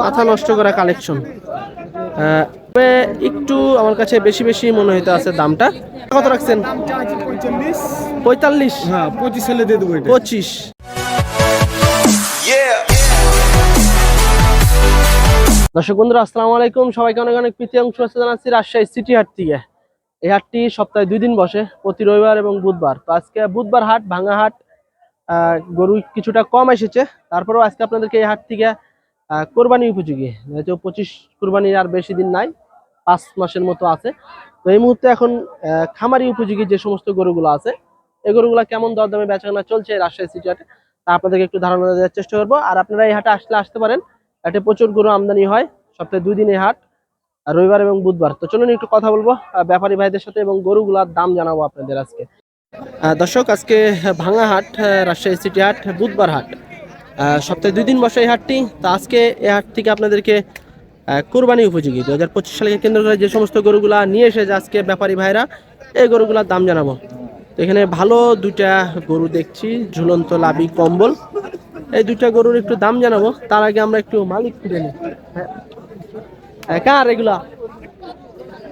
মাথা নষ্ট করা কালেকশন তবে একটু আমার কাছে বেশি বেশি মনে হইতে আছে দামটা। কত রাখছেন? পঁয়তাল্লিশ। হ্যাঁ পঁচিশ হলে দিয়ে দেবো পঁচিশ। দর্শক বন্ধুরা আসসালামু আলাইকুম। সবাইকে অনেক অনেক প্রীতি অংশ শুভেচ্ছা জানাচ্ছি রাজশাহী সিটি হাট থেকে। এই হাটটি সপ্তাহে দুই দিন বসে প্রতি রবিবার এবং বুধবার। তো আজকে বুধবার হাট ভাঙা হাট আহ, গরু কিছুটা কম এসেছে। তারপরেও আজকে আপনাদেরকে এই হাট থেকে কোরবানি উপযোগী। যেহেতু পঁচিশ কোরবানির আর বেশি দিন নাই, পাঁচ মাসের মতো আছে। তো এই মুহূর্তে এখন খামারি উপযোগী যে সমস্ত গরুগুলো আছে এই গরুগুলো কেমন দরদামে বেচাকেনা চলছে রাজশাহী সিটি হাটে, তা আপনাদেরকে একটু ধারণা দেওয়ার চেষ্টা করব। আর আপনারা এই হাটে আসলে আসতে পারেন। হাটে প্রচুর গরু আমদানি হয়, সপ্তাহে দুই দিন এই হাট রবিবার এবং বুধবার। তো চলুন একটু কথা বলব ব্যাপারী ভাইদের সাথে এবং গরুগুলার দাম জানাব আপনাদের আজকে। দর্শক, আজকে ভাঙা হাট রাজশাহী সিটি হাট, বুধবার হাট। সপ্তাহে দুই দিন বসে এই হাটটি। তো আজকে এই হাট থেকে আপনাদেরকে কোরবানি উপযোগী। দু হাজার পঁচিশ সালকে কেন্দ্র করে যে সমস্ত গরুগুলা নিয়ে এসেছে আজকে ব্যাপারী ভাইরা এই গরুগুলার দাম জানাব। তো এখানে ভালো দুইটা গরু দেখছি, ঝুলন্ত লাবি কম্বল। এই দুইটা গরুর একটু দাম জানাব। তার আগে আমরা একটু মালিক খুঁজে নিই। হ্যাঁ। কার এগুলা?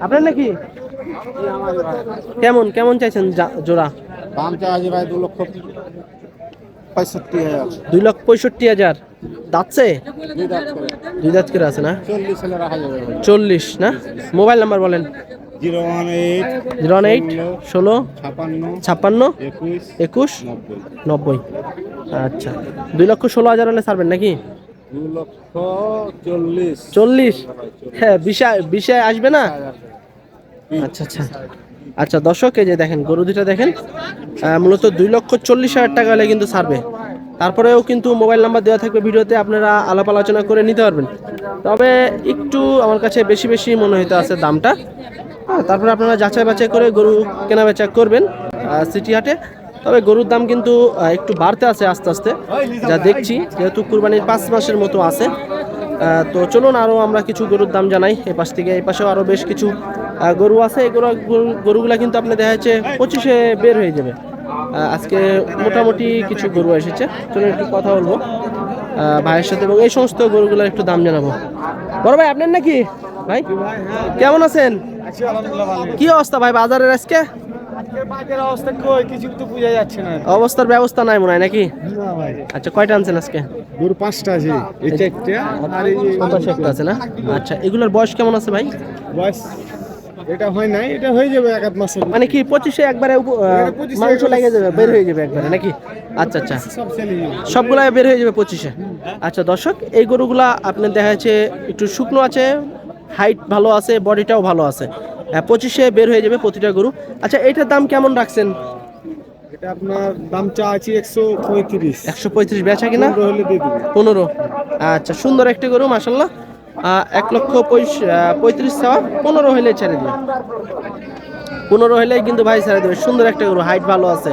আপনার নাকি? কেমন কেমন চাইছেন জোড়া? দাম চা আছে ভাই দু লক্ষ। পঁয়ষট্টি হাজার। দুই লক্ষ পঁয়ষট্টি হাজার। দাঁতছে? দুই দাঁত করে। আছে না? চল্লিশ না? মোবাইল নাম্বার বলেন। Zero one eight zero eight ষোলো ছাপান্ন ছাপ্পান্ন একুশ নব্বই। আচ্ছা। দুই লক্ষ ষোলো হাজার হলে ছাড়বেন নাকি? চল্লিশ। হ্যাঁ বিশায় বিশায় আসবে না? আচ্ছা আচ্ছা। আচ্ছা দর্শক এই যে দেখেন গরু দুটা দেখেন মূলত দুই লক্ষ চল্লিশ হাজার টাকা হলে কিন্তু ছাড়বে। তারপরেও কিন্তু মোবাইল নাম্বার দেওয়া থাকবে ভিডিওতে আপনারা আলাপ আলোচনা করে নিতে পারবেন। তবে একটু আমার কাছে বেশি বেশি মনে হইতে আছে দামটা। হ্যাঁ, তারপরে আপনারা যাচাই বাছাই করে গরু কেনা বেচা করবেন সিটি হাটে। তবে গরুর দাম কিন্তু একটু বাড়তে আছে আস্তে আস্তে। যা দেখছি যেহেতু কুরবানির পাঁচ মাসের মতো আছে তো চলুন আরও আমরা কিছু গরুর দাম জানাই। এই পাশ থেকে এই পাশেও আরও বেশ কিছু গরু আছে এই গরু গরু- গরুগুলা কিন্তু আপনি দেখা যাচ্ছে পঁচিশে বের হয়ে যাবে। আজকে মোটামুটি কিছু গরু এসেছে। চলুন একটু কথা বলব। ভাইয়ের সাথে এবং এই সমস্ত গরুগুলোর একটু দাম জানাব। বড় ভাই আপনার নাকি? ভাই কেমন আছেন? কি অবস্থা ভাই বাজারের আজকে? অবস্থার ব্যবস্থা নাই মনে হয় নাকি? আচ্ছা কয়টা আনছেন আজকে? গরু পাঁচটা আছে এটা একটা আর এই একটা আছে না? আচ্ছা এগুলোর বয়স কেমন আছে ভাই? বয়স এটা হয় নাই এটা হয়ে যাবে এক আধ মাসের মানে কি পঁচিশে একবারে উপ- আহ, এটা 25 এ মাংস লেগে যাবে বের হয়ে যাবে একবারে নাকি? আচ্ছা আচ্ছা। সব সেলে সবগুলাই বের হয়ে যাবে পঁচিশে। আচ্ছা দর্শক এই গরুগুলা আপনার দেখা যাচ্ছে একটু শুকনো আছে হাইট ভালো আছে বডিটাও ভালো আছে। আহ, পঁচিশে বের হয়ে যাবে প্রতিটা গরু। আচ্ছা এইটার দাম কেমন রাখছেন? এটা আপনার দাম চা আছে একশো পঁয়ত্রিশ। একশো পঁয়ত্রিশ বেচা কিনা? পনেরো আচ্ছা সুন্দর একটি গরু মাসাল্লাহ এক লক্ষ পঁয়ত্রিশ চাওয়া পনেরো হলে ছেড়ে দেবে। পনেরো হলেই কিন্তু ভাই ছেড়ে দেবে। সুন্দর একটা গরু হাইট ভালো আছে।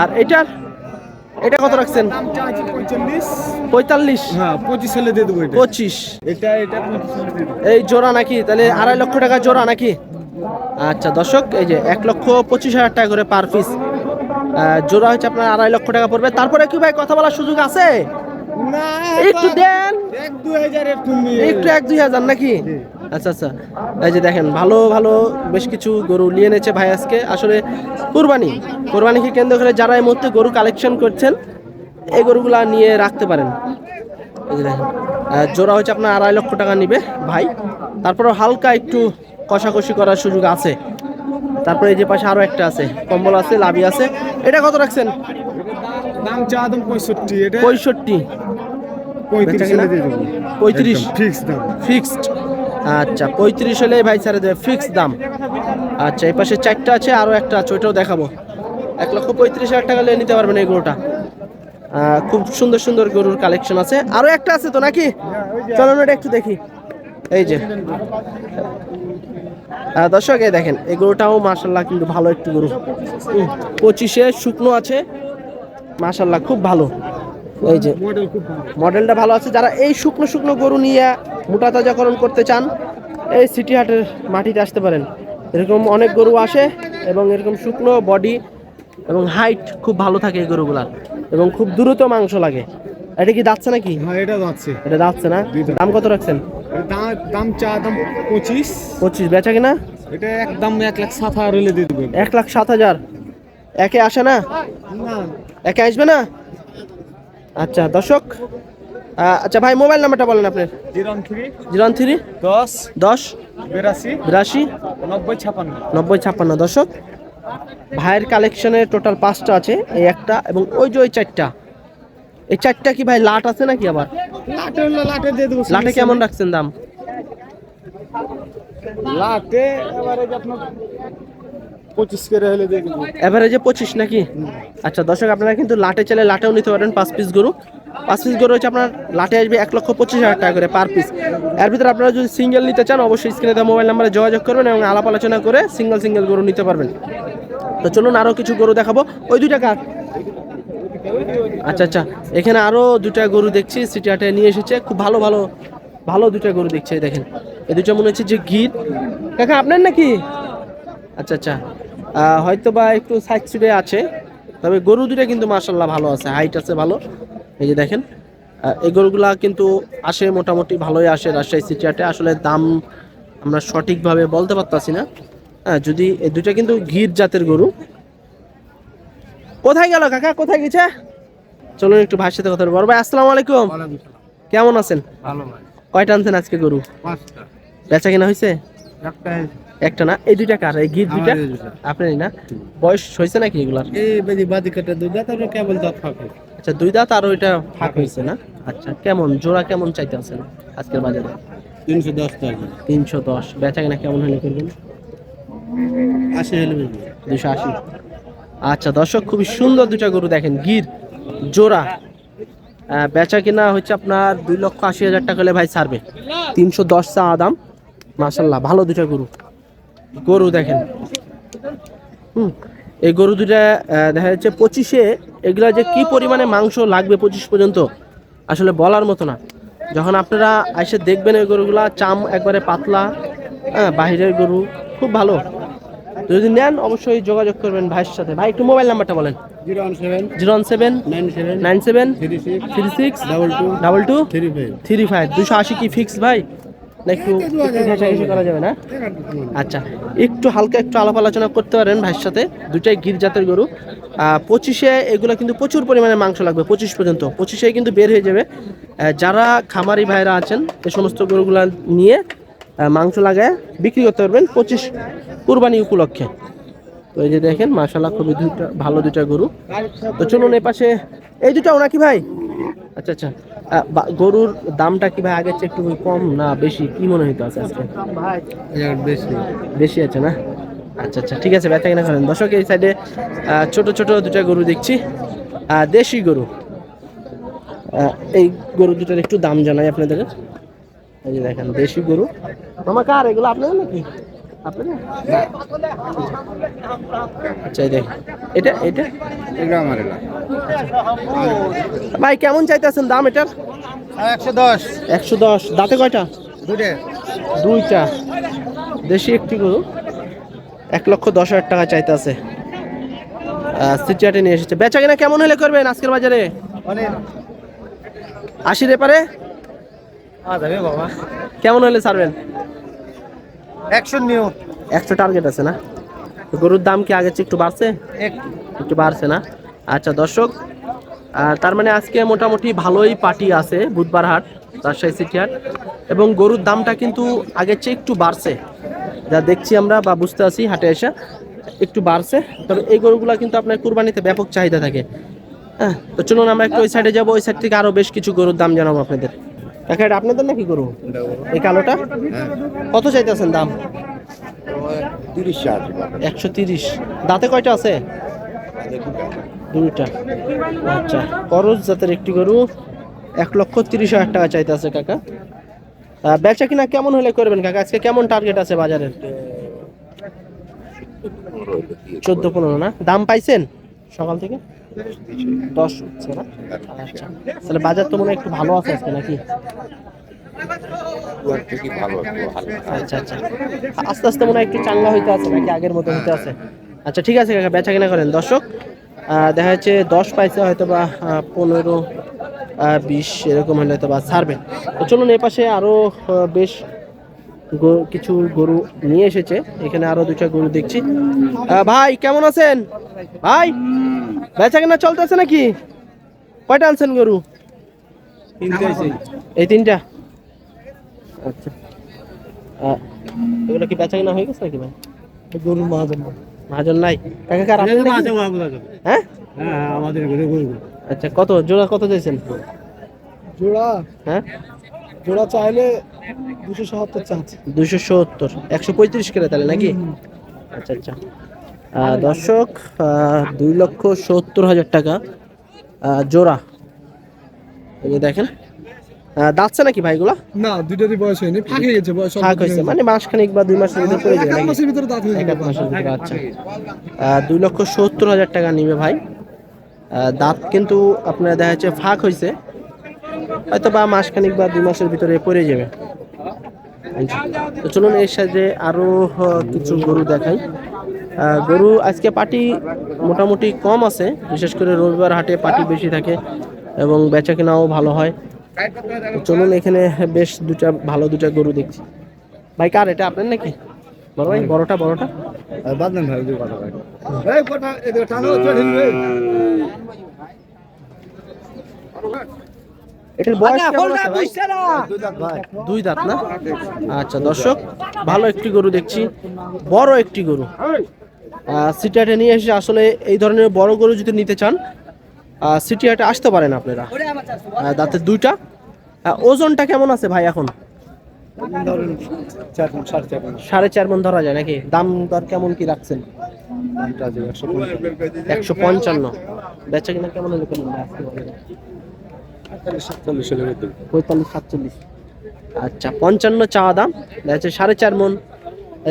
আর এটার এটা কত রাখছেন? পঁয়তাল্লিশ। হ্যাঁ পঁচিশ হলে দিয়ে দেবো পঁচিশ। এটা এটা এই জোড়া নাকি? তাহলে আড়াই লক্ষ টাকা জোড়া নাকি? আচ্ছা দর্শক এই যে এক লক্ষ পঁচিশ হাজার টাকা করে পার পিস জোড়া হচ্ছে আপনার আড়াই লক্ষ টাকা পড়বে। তারপরে কি ভাই কথা বলার সুযোগ আছে? একটু দেন। একটু এক দুই হাজার নাকি? আচ্ছা আচ্ছা। এই যে দেখেন ভালো ভালো বেশ কিছু গরু নিয়ে এনেছে ভাই আজকে। আসলে কুরবানি কোরবানিকে কেন্দ্র করে যারা এই মুহূর্তে গরু কালেকশন করছেন এই গরুগুলা নিয়ে রাখতে পারেন। এই যে দেখেন জোড়া হচ্ছে আপনার আড়াই লক্ষ টাকা নিবে ভাই। তারপরে হালকা একটু কষাকষি করার সুযোগ আছে। তারপরে এই যে পাশে আরও একটা আছে কম্বল আছে লাভি আছে। এটা কত রাখছেন? দাম চা দাম পঁয়ষট্টি এটা পঁয়ষট্টি। পঁয়ত্রিশ ফিক্স দাম। ফিক্সড আচ্ছা পঁয়ত্রিশ হলে ভাই ছেড়ে দেবে ফিক্সড দাম। আচ্ছা এই পাশে চারটা আছে আরও একটা আছে ওইটাও দেখাবো। এক লক্ষ পঁয়ত্রিশ হাজার টাকা নিয়ে নিতে পারবেন এই গরুটা। খুব সুন্দর সুন্দর গরুর কালেকশন আছে। আরও একটা আছে তো নাকি? চলুন এটা একটু দেখি। এই যে। দর্শক এই দেখেন এই গরুটাও মার্শাল্লাহ কিন্তু ভালো একটু গরু। পঁচিশে শুকনো আছে মার্শাল্লাহ খুব ভালো। এই যে। মডেল খুব ভালো। মডেলটা ভালো আছে। যারা এই শুকনো শুকনো গরু নিয়ে মোটা তাজাকরণ করতে চান এই সিটি হাটের মাটিতে আসতে পারেন। এরকম অনেক গরু আসে এবং এরকম শুকনো বডি এবং হাইট খুব ভালো থাকে এই গরুগুলার এবং খুব দ্রুত মাংস লাগে। এটা কি যাচ্ছে নাকি? হ্যাঁ এটা যাচ্ছে। এটা যাচ্ছে না? দাম কত রাখছেন? দাম দাম চা দাম পঁচিশ। পঁচিশ বেচা কিনা? এটা একদম এক লাখ সাত হাজার হলে দিয়ে দেবেন। এক লাখ সাত হাজার। একে আসে না? একে আসবে না? আচ্ছা দর্শক আচ্ছা ভাই মোবাইল নাম্বারটা বলেন আপনার। জিরো থ্রি জিরো থ্রি দশ দশ বিরাশি বিরাশি নব্বই ছাপান্ন। নব্বই ছাপ্পান্ন দর্শক ভাইয়ের কালেকশনে টোটাল পাঁচটা আছে এই একটা এবং ওই যে ওই চারটা। এই চারটা কি ভাই লাট আছে নাকি আবার? লাটে কেমন রাখছেন দাম? লাটে এবারে আপনার পঁচিশ করে হলে দিয়ে দেবো এভারেজে পঁচিশ নাকি? আচ্ছা দর্শক, আপনারা কিন্তু লাটে চাইলে লাটেও নিতে পারেন পাঁচ পিস গরু। পাঁচ পিস গরু হচ্ছে আপনার লাটে আসবে এক লক্ষ পঁচিশ হাজার টাকা করে পার পিস এর ভিতরে আপনারা যদি সিঙ্গেল নিতে চান, অবশ্যই স্ক্রিনে দেওয়া মোবাইল নাম্বারে যোগাযোগ করবেন এবং আলাপ আলোচনা করে সিঙ্গেল সিঙ্গেল গরু নিতে পারবেন। তো চলুন আরও কিছু গরু দেখাবো। ওই দুইটা কার? আচ্ছা আচ্ছা এখানে আরও দুটা গরু দেখছি সিটি হাটে নিয়ে এসেছে। খুব ভালো ভালো ভালো দুটা গরু দেখছি দেখেন। এই দুটা মনে হচ্ছে যে গির। কাকা, আপনার নাকি? আচ্ছা আচ্ছা। হয়তো বা একটু সাইড সিডে আছে। তবে গরু দুটা কিন্তু মার্শাল্লাহ ভালো আছে হাইট আছে ভালো। এই যে দেখেন এই গরুগুলা কিন্তু আসে মোটামুটি ভালোই আসে রাজশাহী সিটি হাটে। আসলে দাম আমরা সঠিকভাবে বলতে পারতাছি না। হ্যাঁ যদি এই দুইটা কিন্তু গির জাতের গরু। কোথায় গেল কাকা? কোথায় গেছে? চলুন একটু ভাইয়ের সাথে কথা বলব। ভাই আসসালামু আলাইকুম। কেমন আছেন? ভালো ভাই। কয়টা আনছেন আজকে গরু? পাঁচটা। বেচা কিনা হয়েছে? একটা না? এই দুইটা কার? এই গির দুইটা? দুইটা। আপনারই না? বয়স হয়েছে নাকি এগুলার? এই বেদি বাদি কাটা দুধ তারপরে কেবল দাঁত ফাঁকে আচ্ছা দুই দাঁত আর ওইটা ফাঁক হয়েছে না? আচ্ছা কেমন? জোড়া কেমন চাইতে আছেন আজকের বাজারে? তিনশো দশ টাকা। তিনশো দশ। বেচা কিনা কেমন হলে করবেন? আশি হলে দুশো আশি। আচ্ছা দর্শক খুবই সুন্দর দুটা গরু দেখেন গির জোড়া। বেচা কিনা হচ্ছে আপনার দুই লক্ষ আশি হাজার টাকা হলে ভাই ছাড়বে। তিনশো দশ চা দাম। মাসাল্লাহ ভালো দুটা গরু। গরু দেখেন। হুম এই গরু দুটা দেখা যাচ্ছে পঁচিশে। এগুলা যে কি পরিমাণে মাংস লাগবে পঁচিশ পর্যন্ত আসলে বলার মতো না। যখন আপনারা এসে দেখবেন এই গরুগুলা চাম একবারে পাতলা হ্যাঁ বাহিরের গরু খুব ভালো। যদি নেন অবশ্যই যোগাযোগ করবেন ভাইয়ের সাথে। ভাই একটু মোবাইল নাম্বারটা বলেন। Zero one seven zero one seven nine seven three six three six double two double two three five. Three five. দুশো আশি কি ফিক্স ভাই? না একটু করা যাবে না? আচ্ছা একটু হালকা একটু আলাপ আলোচনা করতে পারেন ভাইয়ের সাথে। দুটাই গির জাতের গরু। পঁচিশে এগুলো কিন্তু প্রচুর পরিমাণে মাংস লাগবে, পঁচিশ পর্যন্ত। পঁচিশে কিন্তু বের হয়ে যাবে। যারা খামারি ভাইরা আছেন এই সমস্ত গরুগুলা নিয়ে মাংস লাগায় বিক্রি করতে পারবেন পঁচিশ কুরবানি উপলক্ষে। তো এই যে দেখেন মাশাল্লাহ খুবই দুটা ভালো দুটা গরু। তো চলুন এই পাশে, এই দুটাও ওনাকি ভাই? আচ্ছা আচ্ছা। গরুর দামটা কি ভাই আগের চেয়ে একটু কম না বেশি? কি মনে হইতো আছে আজকে বেশি। বেশি আছে না? আচ্ছা আচ্ছা ঠিক আছে ব্যথা কিনা করেন? দর্শক এই সাইডে ছোট ছোট দুটা গরু দেখছি। দেশি গরু। আহ, এই গরু দুটার একটু দাম জানাই আপনাদের এই যে দেখেন দেশি গরু। মামা কার এগুলো আপনাদের নাকি? আপনাদের? আচ্ছা এটা এটা? এটা আমার ভাই কেমন চাইতেছেন দাম এটার একশো দশ। একশো দশ। দাঁতে কয়টা? দুটে দুইটা। দেশি একটি গরু। এক লক্ষ দশ হাজার টাকা চাইতে আছে সিটিয়াটে নিয়ে এসেছে। বেচা কিনা কেমন হলে করবেন আজকের বাজারে? আশির এপারে? বাবা। কেমন হলে ছাড়বেন? একশো নিও একশো টার্গেট আছে না? গরুর দাম কি আগের চেয়ে একটু বাড়ছে? একটু। বাড়ছে না? আচ্ছা দর্শক তার মানে আজকে মোটামুটি ভালোই পার্টি আছে বুধবার হাট রাজশাহী সিটি হাট এবং গরুর দামটা কিন্তু আগের চেয়ে একটু বাড়ছে। যা দেখছি আমরা বা বুঝতে আছি হাটে এসে একটু বাড়ছে। তবে এই গরুগুলো কিন্তু আপনার কুরবানিতে ব্যাপক চাহিদা থাকে। হ্যাঁ তো চলুন আমরা একটু ওই সাইডে যাব ওই সাইড থেকে আরও বেশ কিছু গরুর দাম জানাব আপনাদের। দেখা এটা আপনাদের নাকি গরু? এই কালোটা? কত চাইতেছেন দাম? তিরিশ একশো তিরিশ। দাঁতে কয়টা আছে? দুইটা। আচ্ছা করজ জাতের একটি গরু এক লক্ষ তিরিশ হাজার টাকা চাইতে আছে কাকা বেচা কিনা কেমন হলে করবেন কাকা? আজকে কেমন টার্গেট আছে বাজারের? চোদ্দ পনেরো না? দাম পাইছেন সকাল থেকে? দশ হচ্ছে না? আচ্ছা। তাহলে বাজার তো মনে হয় একটু ভালো আছে আজকে নাকি? আচ্ছা আচ্ছা। আস্তে আস্তে মনে হয় একটু চাঙ্গা হইতে আছে নাকি, আগের মতো হইতে আছে? আচ্ছা ঠিক আছে কাকা, বেচা কিনা করেন। দর্শক দেখা যাচ্ছে দশ পাইছে হয়তো বা পনেরো বিশ, এরকম হলে হয়তো বা ছাড়বেন। তো চলুন এই পাশে আরও বেশ কিছু গরু নিয়ে এসেছে। এখানে আরও দুটা গরু দেখছি। ভাই কেমন আছেন? ভাই বেচা কেনা চলতেছে নাকি? কয়টা আনছেন গরু? এই তিনটা। আচ্ছা। এগুলো কি বেচা কেনা হয়ে গেছে নাকি ভাই? গরু মহাজন। মহাজন নাই। কাকা কার হ্যাঁ? হ্যাঁ আমাদের আচ্ছা কত? জোড়া কত চাইছেন? জোড়া? হ্যাঁ? জোড়া চাইলে দুশো সাহাত্তর চাচ্ছে। দুশো সত্তর। একশো পঁয়ত্রিশ করে তাহলে নাকি? আচ্ছা আচ্ছা। দর্শক দুই লক্ষ সত্তর হাজার টাকা জোড়া। এই যে দেখেন। দাঁতছে নাকি ভাইগুলা? না দুইটারই বয়স হয়নি ফাঁকে গেছে বয়স দিনের হয়েছে। মানে মাসখানিক বা দুই মাসের ভিতরে পড়ে যাবে মাসের ভিতরে দাঁত হয়ে যাবে। মাসের ভিতরে আচ্ছা। দুই লক্ষ সত্তর হাজার টাকা নিবে ভাই। দাঁত কিন্তু আপনার দেখা যাচ্ছে ফাঁক হয়েছে। হয়তো বা মাসখানিক বা দুই মাসের ভিতরে পড়ে যাবে। তো চলুন এর সাথে আরও আহ, কিছু গরু দেখাই। গরু আজকে পাটি মোটামুটি কম আছে বিশেষ করে রবিবার হাটে পাটি বেশি থাকে এবং বেচা কেনাও ভালো হয়। চলুন এখানে বেশ দুটা ভালো দুটা গরু দেখছি। ভাই কার এটা আপনার নাকি? বড় ভাই বড়টা বড়টা? বাদ দেন ভাই কথা এটার বয়স কেমন আছে ভাই? দুই দাঁত ভাই। দুই দাঁত না? আচ্ছা দর্শক ভালো একটি গরু দেখছি। বড় একটি গরু। সিটি হাটে নিয়ে এসে আসলে এই ধরনের বড় গরু যদি নিতে চান সিটি হাটে আসতে পারেন আপনারা। দাঁতের দুইটা। ওজনটা কেমন আছে ভাই এখন? সাড়ে চার মন। ধরা যায় নাকি? দাম দর কেমন কি রাখছেন? একশো পঞ্চান্ন। একশো পঞ্চান্ন। বেচা কিনা কেমন হলো পঁয়তাল্লিশ সাতচল্লিশ। আচ্ছা পঞ্চান্ন চাওয়া দাম দেখা সাড়ে চার মন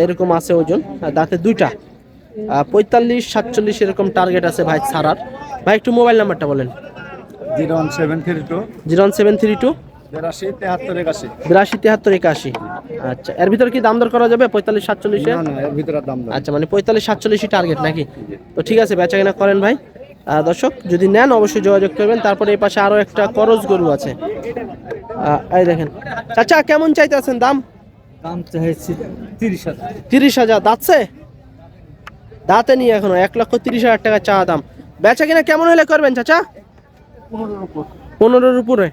এরকম আছে ওজন আর দাঁতে দুইটা। পঁয়তাল্লিশ সাতচল্লিশ এরকম টার্গেট আছে ভাই ছাড়ার। ভাই একটু মোবাইল নাম্বারটা বলেন। Zero one seven three two. Zero one seven three two. বিরাশি তেহাত্তর একাশি। বিরাশি তিয়াত্তর একাশি। আচ্ছা এর ভিতরে কি দাম দর করা যাবে পঁয়তাল্লিশ সাতচল্লিশে? আচ্ছা মানে পঁয়তাল্লিশ সাতচল্লিশই টার্গেট নাকি? তো ঠিক আছে বেচা কেনা করেন ভাই। দর্শক যদি নেন অবশ্যই যোগাযোগ করবেন। তারপরে এই পাশে আরও একটা করজ গরু আছে। এই দেখেন। চাচা কেমন চাইতে আছেন দাম? দাম চাইছি তিরিশ হাজার। তিরিশ হাজার। দাঁতছে? দাঁতে নিয়ে এখনও। এক লক্ষ তিরিশ হাজার টাকা চা দাম। বেচা কিনা কেমন হলে করবেন চাচা? পনেরোর উপরে।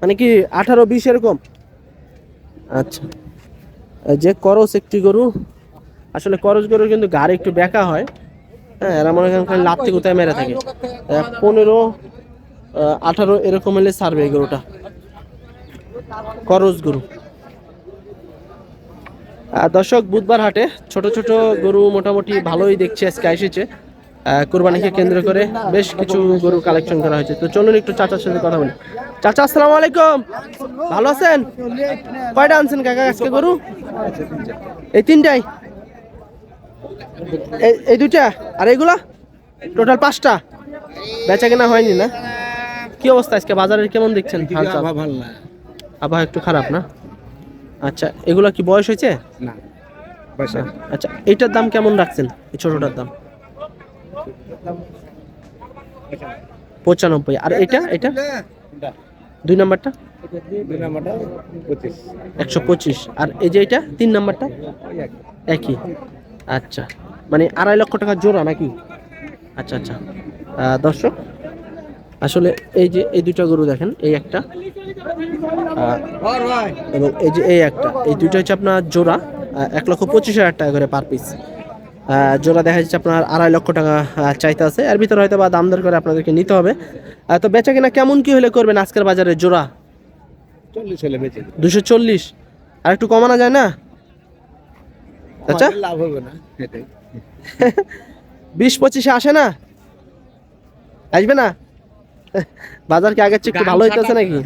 মানে কি আঠারো বিশ এরকম? আচ্ছা। যে করস একটি গরু আসলে করস গরু কিন্তু গাড়ি একটু বেঁকা হয়। হ্যাঁ এরা মনে করেন খালি লাত্তি কোথায় মেরে থাকে। পনেরো আঠারো এরকম হলে ছাড়বে গরুটা। করস গরু। দর্শক, বুধবার হাটে ছোট ছোট গরু মোটামুটি ভালোই দেখছি, আজকে এসেছে। কোরবানিকে কেন্দ্র করে বেশ কিছু গরু কালেকশন করা হয়েছে। তো চলুন একটু চাচার সাথে কথা বলি। চাচা, আসসালামু আলাইকুম। ভালো আছেন? কয়টা আনছেন কাকা আজকে গরু? এই তিনটাই। এই এই দুইটা? আর এইগুলা? টোটাল পাঁচটা? বেচা কেনা হয়নি না? কি অবস্থা আজকে? বাজারের কেমন দেখছেন ভালো না। আবহাওয়া একটু খারাপ না? আচ্ছা এগুলা কি বয়স হয়েছে? না। আচ্ছা এইটার দাম কেমন রাখছেন? এই ছোটটার দাম? পঁচানব্বই। আর এটা? এটা? দুই নাম্বারটা? দুই নাম্বারটা পঁচিশ। একশো পঁচিশ। আর এই যে এটা? তিন নাম্বারটা? একই। আচ্ছা। মানে আড়াই লক্ষ টাকা জোড়া নাকি? আচ্ছা আচ্ছা। দর্শক আসলে এই যে এই দুইটা গরু দেখেন এই একটা এবং এই যে এই একটা এই দুইটা হচ্ছে আপনার জোড়া এক লক্ষ পঁচিশ হাজার টাকা করে পার পিস জোড়া দেখা যাচ্ছে আপনার আড়াই লক্ষ টাকা চাইতে আছে। এর ভিতরে হয়তো বা দাম দর করে আপনাদেরকে নিতে হবে। তো বেচা কিনা কেমন কি হলে করবেন আজকের বাজারে জোড়া? চল্লিশ হলে বেঁচে দুশো চল্লিশ। আর একটু কমানো যায় না? আচ্ছা লাভ হবে না এটাই। বিশ পঁচিশে আসে না? আসবে না? বাজার কি আগের চেয়ে একটু ভালো হইতেছে নাকি?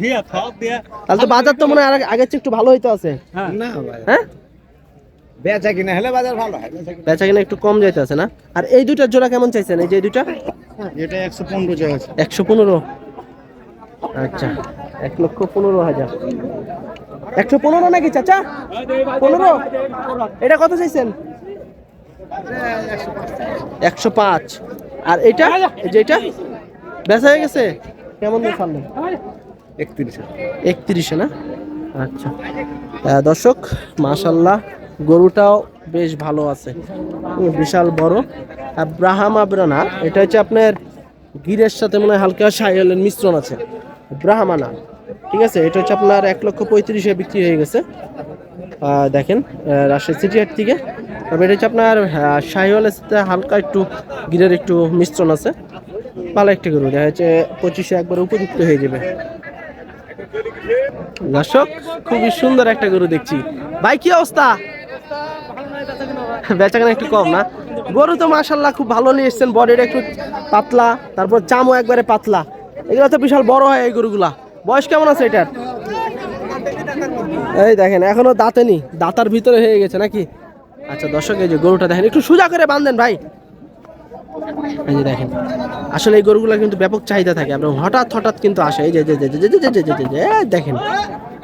তাহলে তো বাজার তো মনে হয় আর- আগের চেয়ে একটু ভালো হইতে আছে না হ্যাঁ? বেচা কিনা হলে বাজার ভালো হয় বেচা কিনা- একটু কম যাইতে আছে না? আর এই দুইটার জোড়া কেমন চাইছেন? এই যে এই দুইটা? এটা একশো পনেরো একশো পনেরো? আচ্ছা এক লক্ষ পনেরো হাজার। একশো পনেরো নাকি চাচা? পনেরো? এটা কত চাইছেন? একশো পাঁচ। আর এটা? যেটা বেচা হয়ে গেছে? কেমন একত্রিশে। একত্রিশে না? আচ্ছা। দর্শক মাশাল্লাহ গরুটাও বেশ ভালো আছে। বিশাল বড়। আর ব্রাহামা ব্রানা এটা হচ্ছে আপনার গিরের সাথে মনে হয় হালকা সাইলের মিশ্রণ আছে। ব্রাহ্মানা ঠিক আছে, এটা হচ্ছে আপনার এক লক্ষ পঁয়ত্রিশে বিক্রি হয়ে গেছে। দেখেন রাজশাহী সিটি হাট থেকে তবে এটা হচ্ছে আপনার শাহিওয়ালের সাথে হালকা একটু গিরের একটু মিশ্রণ আছে। ভালো একটা গরু, দেখা যাচ্ছে পঁচিশে একবার উপযুক্ত হয়ে যাবে। দর্শক, খুবই সুন্দর একটা গরু দেখছি। ভাই, কি অবস্থা? বেচাকেনা একটু কম না? গরু তো মাশাল্লাহ খুব ভালো নিয়ে এসছেন বডিটা একটু পাতলা, তারপর চামও একবারে পাতলা। এগুলো তো বিশাল বড় হয় এই গরুগুলা। বয়স কেমন আছে এটার? এই দেখেন, এখনও দাঁতেনি দাঁতার ভিতরে হয়ে গেছে নাকি? আচ্ছা দর্শক, এই যে গরুটা দেখেন, একটু সোজা করে বাঁধেন ভাই। এই যে দেখেন, আসলে এই গরুগুলো কিন্তু ব্যাপক চাহিদা থাকে আপনার হঠাৎ হঠাৎ কিন্তু আসে। এই যে দেখেন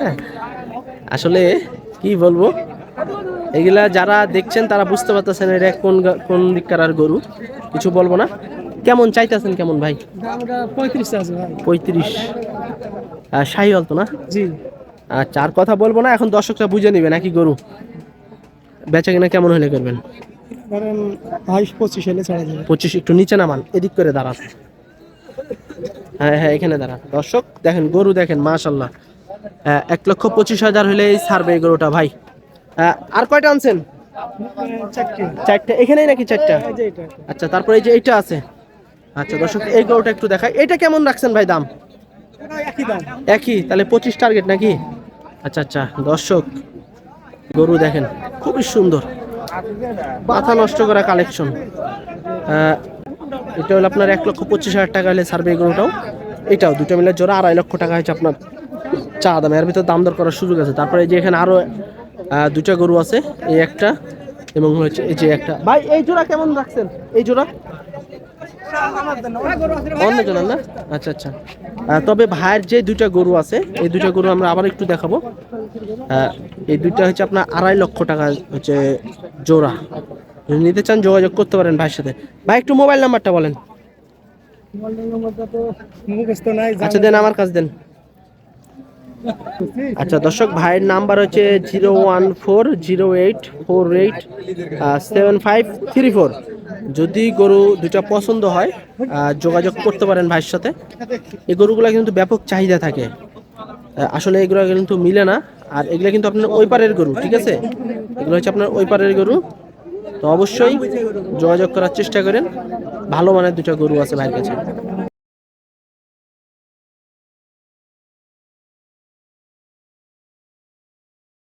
হ্যাঁ। আসলে কি বলব, এগুলা যারা দেখছেন তারা বুঝতে পারতেছেন এটা কোন কোন দিককার আর গরু, কিছু বলব না। কেমন চাইতেছেন কেমন ভাই? পঁয়ত্রিশ আছে ভাই। পঁয়ত্রিশ। শাহি তো না? জি। আচ্ছা আর কথা বলব না এখন দর্শকরা বুঝে নিবে নাকি গরু? বেচা কিনা কেমন হলে করবেন? পঁচিশ একটু নিচে নামান এদিক করে দাঁড়ান। হ্যাঁ হ্যাঁ এখানে দাঁড়ান। দর্শক দেখেন গরু দেখেন মাশাল্লাহ হ্যাঁ, এক লক্ষ পঁচিশ হাজার হলেই ছাড়বে এই গরুটা ভাই। হ্যাঁ, আর কয়টা আনছেন? চারটে। এখানেই নাকি চারটা? আচ্ছা তারপরে এই যে এইটা আছে। আচ্ছা দর্শক এই গরুটা একটু দেখাই। এটা কেমন রাখছেন ভাই দাম? একই তাহলে পঁচিশ টার্গেট নাকি? আচ্ছা আচ্ছা দর্শক গরু দেখেন খুবই সুন্দর। মাথা নষ্ট করা কালেকশন এটা হলো আপনার এক লক্ষ পঁচিশ হাজার টাকা হলে সার্ভে গরুটাও। এটাও দুটো মিলে জোড়া আড়াই লক্ষ টাকা হয়েছে আপনার চা দাম। এর ভিতর দাম দর করার সুযোগ আছে। তারপরে যে এখানে আরও আহ, দুটা গরু আছে এই একটা এবং হচ্ছে এই যে একটা। ভাই এই জোড়া কেমন রাখছেন? এই জোড়া? অন্য জনের না? আচ্ছা আচ্ছা। তবে ভাইয়ের যে দুইটা গরু আছে এই দুইটা গরু আমরা আবার একটু দেখাবো। এই দুইটা হচ্ছে আপনার আড়াই লক্ষ টাকা হচ্ছে জোড়া। যদি নিতে চান যোগাযোগ করতে পারেন ভাইয়ের সাথে। ভাই একটু মোবাইল নাম্বারটা বলেন। আচ্ছা দেন আমার কাজ দেন। আচ্ছা দর্শক, ভাইয়ের নাম্বার হচ্ছে zero one four, zero eight, four eight seven five three four. যদি গরু দুটা পছন্দ হয় যোগাযোগ করতে পারেন ভাইয়ের সাথে। এই গরুগুলো কিন্তু ব্যাপক চাহিদা থাকে। আসলে এগুলো কিন্তু মিলে না। আর এগুলো কিন্তু আপনার ওই পারের গরু, ঠিক আছে? এগুলো হচ্ছে আপনার ওই পারের গরু। তো অবশ্যই যোগাযোগ করার চেষ্টা করেন। ভালো মানের দুটা গরু আছে ভাইয়ের কাছে।